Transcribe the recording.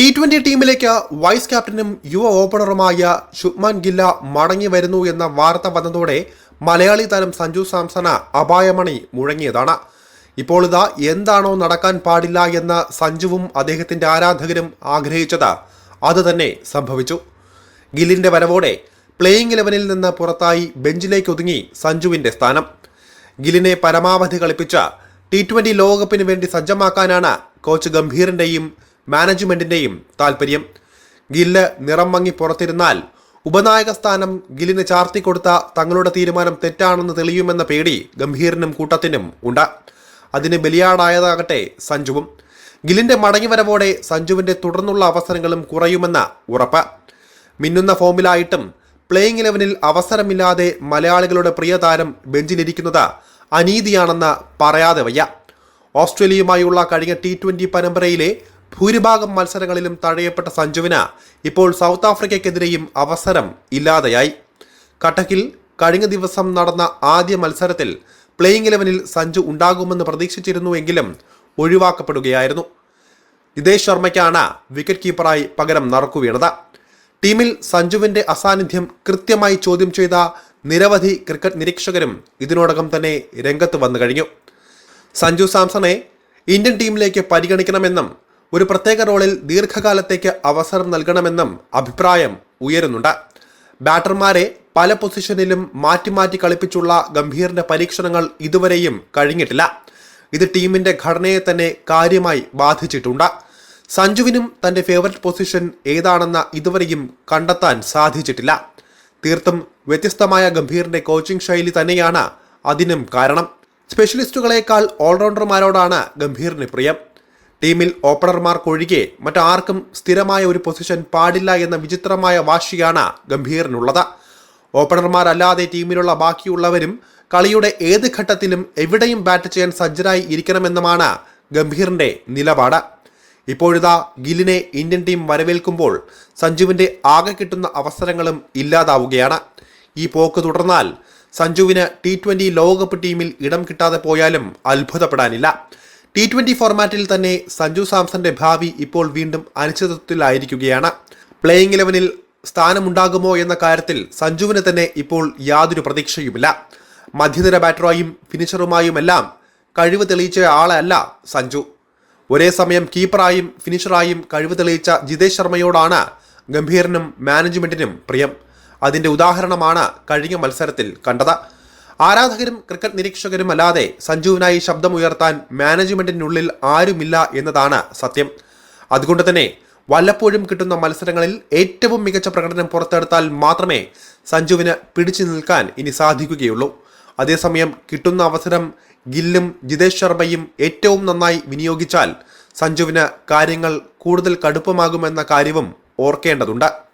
T twenty ടീമിലേക്ക് vice ക്യാപ്റ്റനും യുവ ഓപ്പണറുമായ ശുഭ്മാൻ ഗില്ല മടങ്ങി വരുന്നു എന്ന വാർത്ത വന്നതോടെ മലയാളി താരം സഞ്ജു സാംസണ അപായമണി മുഴങ്ങിയതാണ്. ഇപ്പോൾ ഇതാ എന്താണോ നടക്കാൻ പാടില്ല എന്ന് സഞ്ജുവും അദ്ദേഹത്തിന്റെ ആരാധകരും ആഗ്രഹിച്ചത് അത് തന്നെ സംഭവിച്ചു. ഗില്ലിന്റെ വരവോടെ പ്ലേയിങ് ഇലവനിൽ നിന്ന് പുറത്തായി ബെഞ്ചിലേക്ക് ഒതുങ്ങി സഞ്ജുവിന്റെ സ്ഥാനം. ഗില്ലിനെ പരമാവധി കളിപ്പിച്ച് ടി ട്വന്റി ലോകകപ്പിന് വേണ്ടി സജ്ജമാക്കാനാണ് കോച്ച് ഗംഭീറിന്റെയും മാനേജ്മെന്റിന്റെയും താല്പര്യം ഗില്ല് നിറം മങ്ങി പുറത്തിരുന്നാൽ ഉപനായക സ്ഥാനം ഗില്ലിന് ചാർത്തിക്കൊടുത്ത തങ്ങളുടെ തീരുമാനം തെറ്റാണെന്ന് തെളിയുമെന്ന പേടി ഗംഭീറിനും കൂട്ടത്തിനും ഉണ്ട്. അതിന് ബലിയാടായതാകട്ടെ സഞ്ജുവും. ഗില്ലിന്റെ മടങ്ങിവരവോടെ സഞ്ജുവിന്റെ തുടർന്നുള്ള അവസരങ്ങളും കുറയുമെന്ന ഉറപ്പ്. മിന്നുന്ന ഫോമിലായിട്ടും പ്ലേയിങ് ഇലവനിൽ അവസരമില്ലാതെ മലയാളികളുടെ പ്രിയ താരം ബെഞ്ചിലിരിക്കുന്നത് അനീതിയാണെന്ന് പറയാതെ വയ്യ. ഓസ്ട്രേലിയയുമായുള്ള കഴിഞ്ഞ ടി ട്വന്റി പരമ്പരയിലെ ഭൂരിഭാഗം മത്സരങ്ങളിലും തഴയപ്പെട്ട സഞ്ജുവിന് ഇപ്പോൾ സൗത്ത് ആഫ്രിക്കയ്ക്കെതിരെയും അവസരം ഇല്ലാതെയായി. കട്ടക്കിൽ കഴിഞ്ഞ ദിവസം നടന്ന ആദ്യ മത്സരത്തിൽ പ്ലേയിങ് ഇലവനിൽ സഞ്ജു ഉണ്ടാകുമെന്ന് പ്രതീക്ഷിച്ചിരുന്നുവെങ്കിലും ഒഴിവാക്കപ്പെടുകയായിരുന്നു. നിതേഷ് ശർമ്മയ്ക്കാണ് വിക്കറ്റ് കീപ്പറായി പകരം നറുക്കുവീണത് ടീമിൽ സഞ്ജുവിന്റെ അസാന്നിധ്യം കൃത്യമായി ചോദ്യം ചെയ്ത നിരവധി ക്രിക്കറ്റ് നിരീക്ഷകരും ഇതിനോടകം തന്നെ രംഗത്ത് വന്നു കഴിഞ്ഞു. സഞ്ജു സാംസണെ ഇന്ത്യൻ ടീമിലേക്ക് പരിഗണിക്കണമെന്നും ഒരു പ്രത്യേക റോളിൽ ദീർഘകാലത്തേക്ക് അവസരം നൽകണമെന്നും അഭിപ്രായം ഉയരുന്നുണ്ട്. ബാറ്റർമാരെ പല പൊസിഷനിലും മാറ്റി മാറ്റി കളിപ്പിച്ചുള്ള ഗംഭീറിന്റെ പരീക്ഷണങ്ങൾ ഇതുവരെയും കഴിഞ്ഞിട്ടില്ല. ഇത് ടീമിന്റെ ഘടനയെ തന്നെ കാര്യമായി ബാധിച്ചിട്ടുണ്ട്. സഞ്ജുവിനും തന്റെ ഫേവററ്റ് പൊസിഷൻ ഏതാണെന്ന ഇതുവരെയും കണ്ടെത്താൻ സാധിച്ചിട്ടില്ല. തീർത്തും വ്യത്യസ്തമായ ഗംഭീറിന്റെ കോച്ചിംഗ് ശൈലി തന്നെയാണ് അതിനും കാരണം. സ്പെഷ്യലിസ്റ്റുകളെക്കാൾ ഓൾറൗണ്ടർമാരോടാണ് ഗംഭീറിന് പ്രിയം. ടീമിൽ ഓപ്പണർമാർക്കൊഴികെ മറ്റാർക്കും സ്ഥിരമായ ഒരു പൊസിഷൻ പാടില്ല എന്ന വിചിത്രമായ വാശിയാണ് ഗംഭീറിനുള്ളത്. ഓപ്പണർമാരല്ലാതെ ടീമിലുള്ള ബാക്കിയുള്ളവരും കളിയുടെ ഏത് ഘട്ടത്തിലും എവിടെയും ബാറ്റ് ചെയ്യാൻ സജ്ജരായി ഇരിക്കണമെന്നുമാണ് ഗംഭീറിന്റെ നിലപാട്. ഇപ്പോഴിതാ ഗില്ലിനെ ഇന്ത്യൻ ടീം വരവേൽക്കുമ്പോൾ സഞ്ജുവിന്റെ ആകെ കിട്ടുന്ന അവസരങ്ങളും ഇല്ലാതാവുകയാണ്. ഈ പോക്ക് തുടർന്നാൽ സഞ്ജുവിന് ടി ട്വന്റി ലോകകപ്പ് ടീമിൽ ഇടം കിട്ടാതെ പോയാലും അത്ഭുതപ്പെടാനില്ല. ടി ട്വന്റി ഫോർമാറ്റിൽ തന്നെ സഞ്ജു സാംസന്റെ ഭാവി ഇപ്പോൾ വീണ്ടും അനിശ്ചിതത്വത്തിലായിരിക്കുകയാണ്. പ്ലേയിങ് ഇലവനിൽ സ്ഥാനമുണ്ടാകുമോ എന്ന കാര്യത്തിൽ സഞ്ജുവിന് തന്നെ ഇപ്പോൾ യാതൊരു പ്രതീക്ഷയുമില്ല. മധ്യനിര ബാറ്ററായും ഫിനിഷറുമായുമെല്ലാം കഴിവ് തെളിയിച്ച ആളല്ല സഞ്ജു. ഒരേ സമയം കീപ്പറായും ഫിനിഷറായും കഴിവ് തെളിയിച്ച ജിതേഷ് ശർമ്മയോടാണ് ഗംഭീറിനും മാനേജ്മെന്റിനും പ്രിയം. അതിന്റെ ഉദാഹരണമാണ് കഴിഞ്ഞ മത്സരത്തിൽ കണ്ടത്. ആരാധകരും ക്രിക്കറ്റ് നിരീക്ഷകരും അല്ലാതെ സഞ്ജുവിനായി ശബ്ദമുയർത്താൻ മാനേജ്മെന്റിനുള്ളിൽ ആരുമില്ല എന്നതാണ് സത്യം. അതുകൊണ്ട് തന്നെ വല്ലപ്പോഴും കിട്ടുന്ന മത്സരങ്ങളിൽ ഏറ്റവും മികച്ച പ്രകടനം പുറത്തെടുത്താൽ മാത്രമേ സഞ്ജുവിന് പിടിച്ചു നിൽക്കാൻ ഇനി സാധിക്കുകയുള്ളൂ. അതേസമയം കിട്ടുന്ന അവസരം ഗില്ലും ജിതേഷ് ശർമ്മയും ഏറ്റവും നന്നായി വിനിയോഗിച്ചാൽ സഞ്ജുവിന് കാര്യങ്ങൾ കൂടുതൽ കടുപ്പമാകുമെന്ന കാര്യവും ഓർക്കേണ്ടതുണ്ട്.